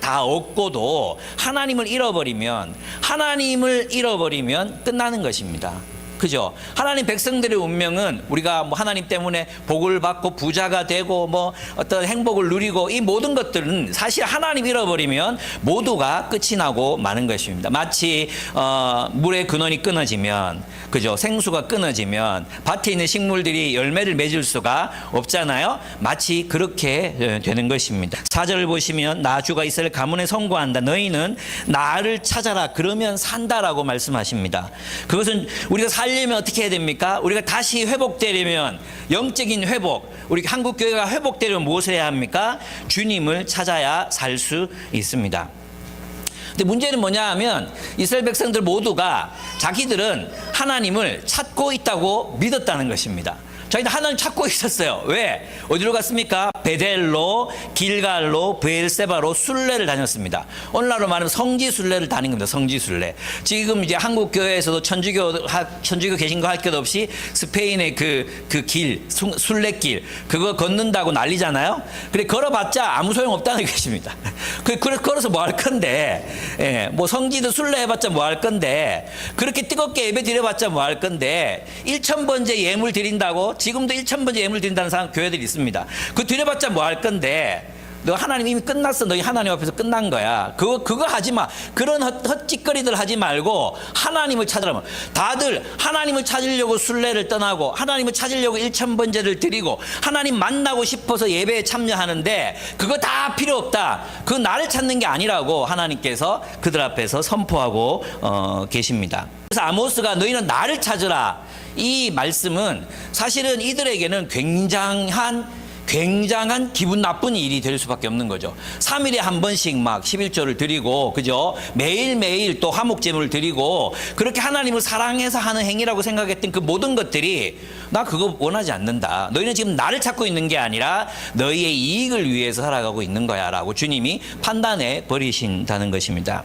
다 얻고도 하나님을 잃어버리면 하나님을 잃어버리면 끝나는 것입니다. 그죠? 하나님 백성들의 운명은 우리가 뭐 하나님 때문에 복을 받고 부자가 되고 뭐 어떤 행복을 누리고 이 모든 것들은 사실 하나님 잃어버리면 모두가 끝이 나고 마는 것입니다. 마치 어, 물의 근원이 끊어지면 그죠? 생수가 끊어지면 밭에 있는 식물들이 열매를 맺을 수가 없잖아요. 마치 그렇게 어, 되는 것입니다. 사절을 보시면 나주가 이스라엘 가문에 선고한다. 너희는 나를 찾아라. 그러면 산다라고 말씀하십니다. 그것은 우리가 살 려면 어떻게 해야 됩니까? 우리가 다시 회복되려면 영적인 회복, 우리 한국 교회가 회복되려면 무엇을 해야 합니까? 주님을 찾아야 살 수 있습니다. 근데 문제는 뭐냐 하면 이스라엘 백성들 모두가 자기들은 하나님을 찾고 있다고 믿었다는 것입니다. 저희는 하나님 찾고 있었어요. 왜? 어디로 갔습니까? 베델로, 길갈로, 베엘세바로 순례를 다녔습니다. 오늘날로 말하면 성지 순례를 다닌 겁니다. 성지 순례. 지금 이제 한국 교회에서도 천주교 하- 천주교 계신 거할것 없이 스페인의 그 그 길, 순- 순례길 그거 걷는다고 난리잖아요. 그래 걸어봤자 아무 소용 없다는 것입니다. 그 걸어서 뭐 할 건데, 예, 뭐 성지도 순례해봤자 뭐 할 건데 그렇게 뜨겁게 예배 드려봤자 뭐 할 건데 1천 번째 예물 드린다고 지금도 1천 번째 예물 드린다는 사람 교회들이 있습니다. 그 드려봤자 뭐 할 건데. 너 하나님 이미 끝났어. 너희 하나님 앞에서 끝난 거야. 그거 그거 하지 마. 그런 헛, 헛짓거리들 하지 말고 하나님을 찾으라면 다들 하나님을 찾으려고 순례를 떠나고 하나님을 찾으려고 일천 번제를 드리고 하나님 만나고 싶어서 예배에 참여하는데 그거 다 필요 없다. 그 나를 찾는 게 아니라고 하나님께서 그들 앞에서 선포하고 어, 계십니다. 그래서 아모스가 너희는 나를 찾으라. 이 말씀은 사실은 이들에게는 굉장한 굉장한 기분 나쁜 일이 될 수밖에 없는 거죠. 3일에 한 번씩 막 11조를 드리고, 그죠? 매일매일 또 화목제물을 드리고, 그렇게 하나님을 사랑해서 하는 행위라고 생각했던 그 모든 것들이 나 그거 원하지 않는다. 너희는 지금 나를 찾고 있는 게 아니라 너희의 이익을 위해서 살아가고 있는 거야. 라고 주님이 판단해 버리신다는 것입니다.